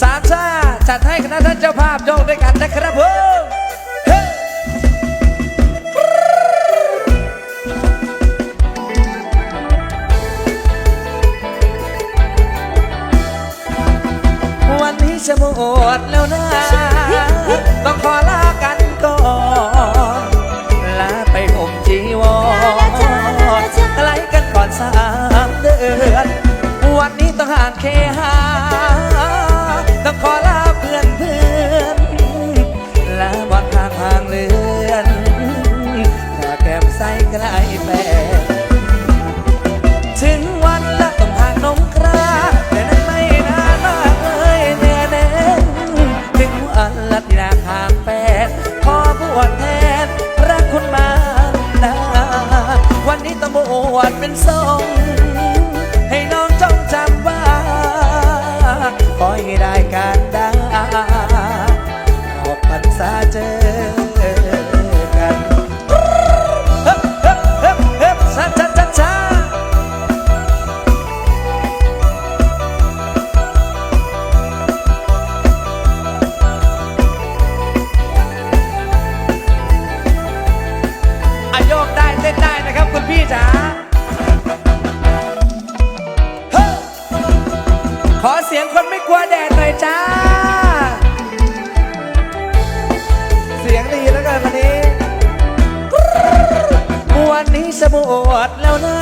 สามชาจัดให้คณะท่านเจ้าภาพโยกด้วยกันนะครับเพื่อวันนี้จะหมดแล้วนะ ต้องขอลากันก่อนลาไปผมจีวรไกลกันก่อนสามเดือน วันนี้ต้องห่างแค่านดาออกพรรษาเจอ บวชแล้วนะ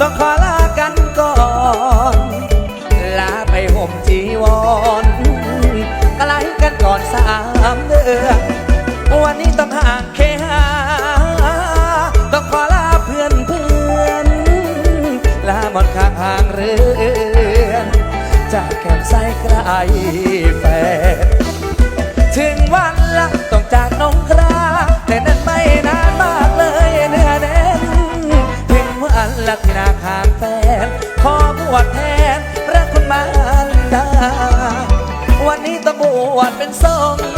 ต้องขอลากันก่อน ลาไปห่มจีวรกลายกันก่อนสามเดือนวันนี้ต้องห่างเคหาต้องขอลาเพื่อนเพื่อนลาหมดข้างห่างเรือนจากแก้มใสกลายแฟ 心。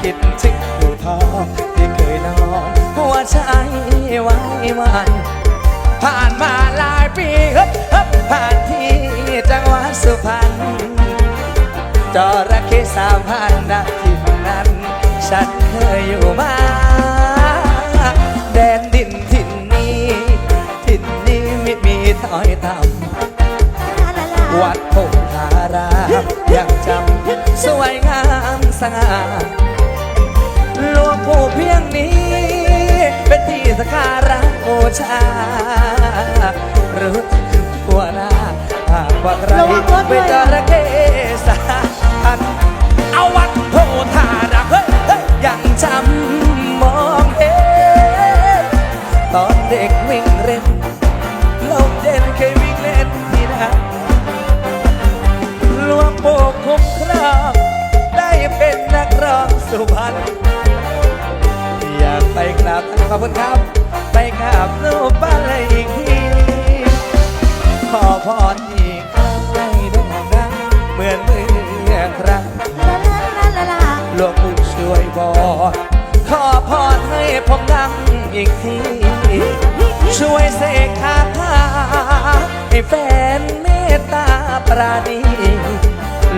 คิดถึงผู้ทองที่เคยนอนหัวใจไว้วันผ่านมาหลายปีฮึบฮึบผ่านที่จังหวัดสุพรรณจระเข้สามพันนาทีนั้น ฉันเคยอยู่มา แดนดินถิ่นนี้ ถิ่นนี้ไม่มีถ้อยต่ำวัดพงธารายังจำ สวยงามสง่าหลวงปู่เพียงนี้ เป็นที่สกการะบูชารู้ตัวหน้าหากว่าใครระวังรเป็นจระเข้สาพัน วงปู่ช่วยบอกขอพรให้ผมดังอีกที ช่วยเสกคาถาให้แฟนเมตตาปราณี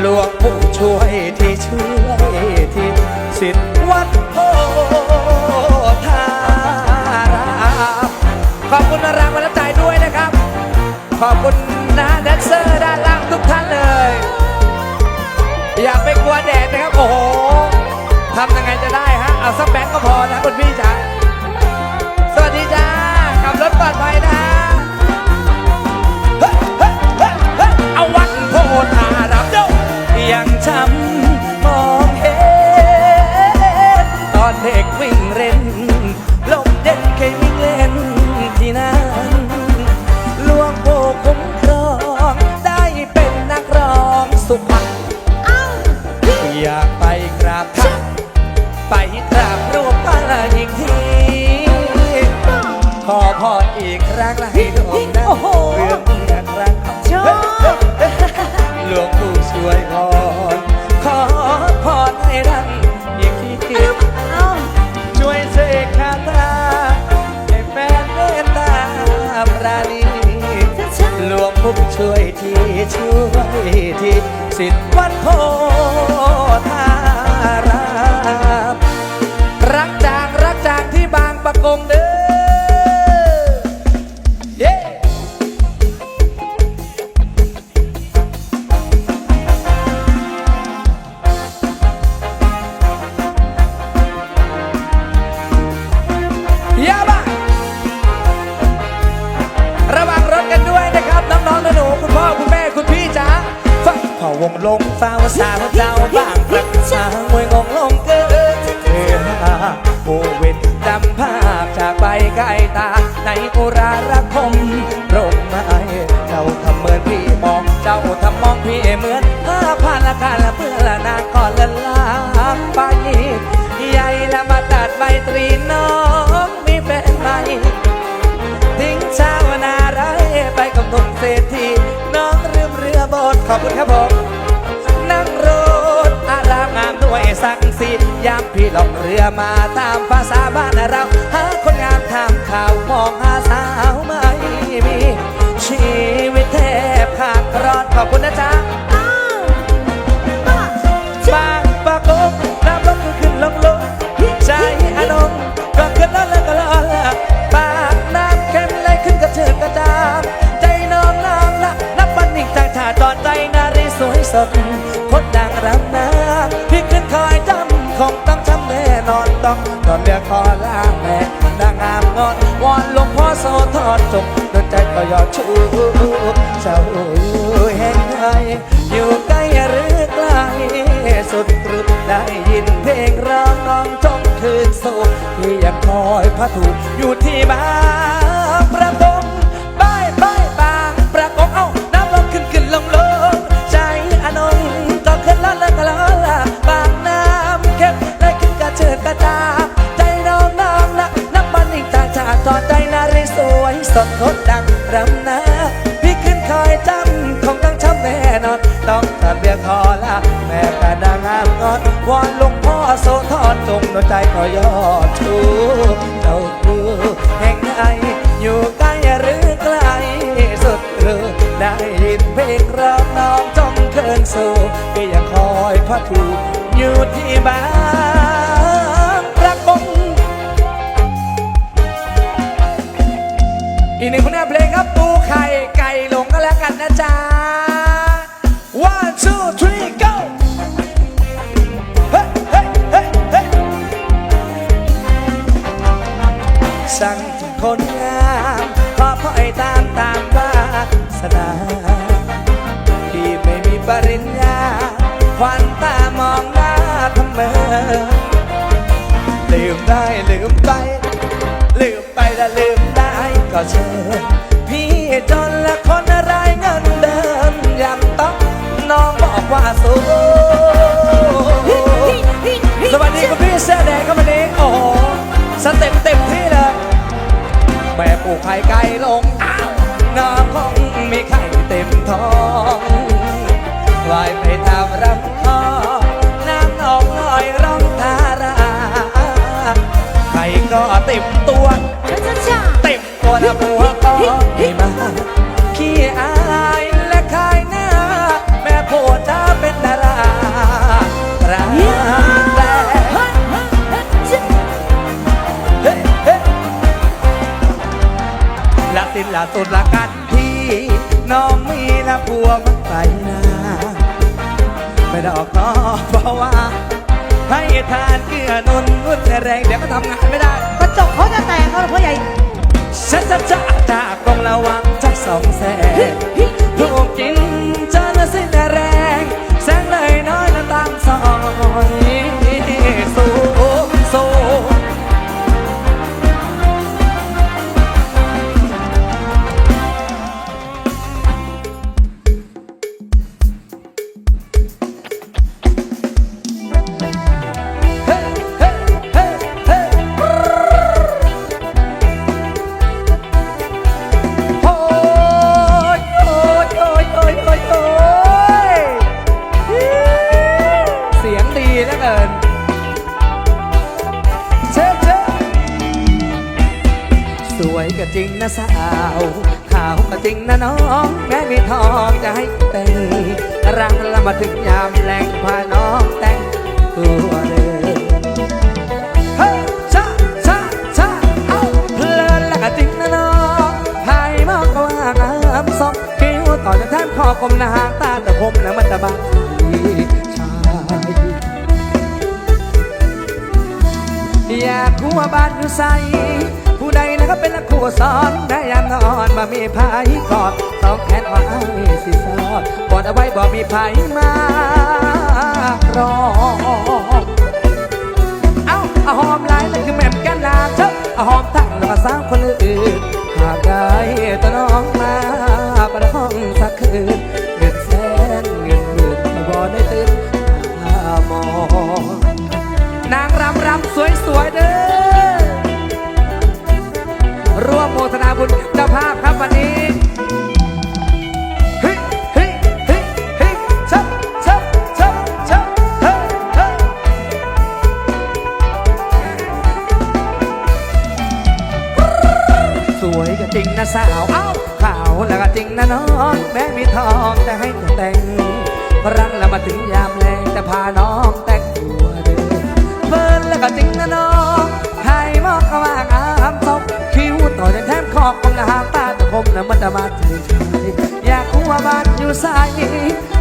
หลวงปู่ช่วยที่ช่วยที่สิทธิวัดโพธารามขอบคุณรางวัลน้ำใจด้วยนะครับ ขอบคุณนะแดนเซอร์ด้านล่างทุกท่านเลย อย่าไปกลัวแดดนะครับ โอ้โห จะได้ฮะ เอาสักแบงก์ก็พอนะคุณพี่จ๋า อีกครั้งและให้โด่งดังโอ้โห เรื่องเมื่อครั้งชอบหลวงปู่ช่วยพรขอพรให้ดังอีกทีช่วยเสกคาถาให้แฟนเมตตาปราณีหลวงปู่ช่วยทีช่วยทีสิทธิ์วัดโพธา โอเวนจำภาพจากใบไก่ตา ในอุรารักคมร่มไม้เจ้าทำเหมือนพี่มอง เจ้าทำมองพี่เหมือนผ้าพันละกันละเพื่อละนางก่อนละลาไปใหญ่ละมาตัดใบตรีน้องมีแฟนใหม่ทิ้งชาวนาไรไปกับหนุ่มเศรษฐีน้องลืมเรือโบดขอบคุณครับผมนั่งรถอ สักสียามพี่ลองเรือมาตามภาษาบ้านเรา หาคนงามทำข่าวมองหาสาวไม่มี ชีวิตแทบขาดรอดขอบคุณนะจ๊ะบางปากกน้ำลงก็ขึ้นลงลงใจอนงก็ขึ้นแล้วแล้วก็ลอยปากน้ำเค็มไหลขึ้นกระเทือกระจามใจน้องน้ำละนับวันนิ่งจากชาจอดใจนารีสวยสด คงต้องจำแน่นอนต้องตอนเรียกคอลาแม่นางงามงอนวอนหลวงพ่อโสธรจงโดนใจก็ยอดชูเจ้าแห่งไทยอยู่ใกล้หรือไกลสุดตรึกได้ยินเพลงร้องน้องจงคืนสู่ที่ยังคอยพระถูกอยู่ที่บ้างประก วยสดงดดังรำนาพี่ขึ้นคอยจำคงต้องช้ำแน่นอน ต้องตัดเบียคอละแม่กระดังามงอนวอนหลวงพ่อโสธรจงดวงใจขอยอ อีกหนึ่งผลงานเพลงครับปูไข่ไก่ก่ลงก็แล้วกันนะจ๊ะ one two three go เฮ้เฮ้เฮ้เฮ้สั่งคนงามขอพ่อยตามตามวาสนาที่ไม่มีปริญญาควันตามองหน้าทำเมอลืมได้ลืมไป ลืมไปและลืม ก็เชิญพี่จนละคนอะไรเงินเดิมยังต้องน้องบอกว่าสู้สวัสดีคุณพี่เสื้อแดงครับวันนี้โอ้โหสเต็ปเต็มที่เลยแม่ปลูกไข่ไก่ลงอ้าวน้ำคงมีไข่เต็มท้องวายไปตามรำ นะบัวก็ให้มาขี้อายและขายหน้า แม่โพดาเป็นดาราราแต่เฮ้เฮ้ละสินละสุดละกันที่น้องมีละผัวมันไปนาไม่ได้ออกนอกเพราะว่า ให้ทานเกลือนุนนุ่นแรงเดี๋ยวก็ทำงานไม่ได้กระจกเขาจะแตกเขาเพ่อใหญ่ ฉันจะจะจากกองระวังจะสองแสง นะสาวขาวก็จริงนะน้องแม้มีทองจะให้แต่งรักละมาถึงยามแรงพาน้องแต่งตัวเดินเฮ้ยชาชาชาเอาเพลินแล้วก็จริงนะน้องภายมองก็ว่างามสองคิ้วต่อจากแทนคอกลมหน้าหางตาแต่คมแล้วมันจะบางอยากคู่ว่าบ้านอยู่ใส เป็นละคู่สอนได้ยามนอนมามีไผกอดสองแขนว่าอ้สิสอดกอดเอาไว้บอกมีไผมารอเอาเอาหอมหลายนั่นคือแม่มแก้มนาเจ้าเอาหอมทั้งแล้วก็สร้างคนอื่นหากได้ตัวน้อ ร่วมโมทนาบุญเจ้าภาพครับวันนี้ฮ้ยเฮ้ยเฮ้ยเฮ้ยชับชับชับชับเฮ้เฮ้ยสวยก็จริงนะสาวเอ้าขาวแล้วก็จริงนะน้องแม้มีทองจะให้แต่งรักแล้วมาถึงยามแรงจะพาน้องแต่งตัวเดินเฟิร์นแล้วก็จริงนะน้องใครมองก็ว่างามทองคิ้ว ต่อจนแทมคอกคมละหางตาตะคมแล้วมันจะมาถึงอยากรู้ว่าบ้านอยู่ใส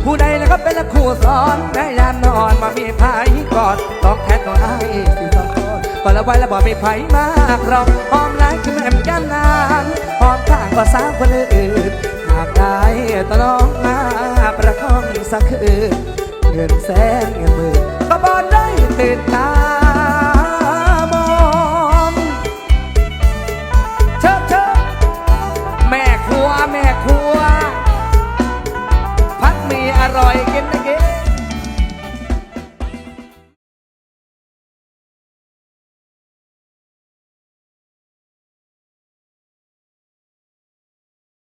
ผู้ใดแล้วก็เป็นละคู่สอนแม่ยานอนมามีพายกอดต้องแค่ตัวไอ้สิสองคนก่อนละไว้แล้วบอกมีไผมากหรอกหอมหลายคือแม่มแก้มนางหอมข้างกว่าสาวคนอื่นหากได้ตะน้องมาประคองสักคืนเงินแสนเงิน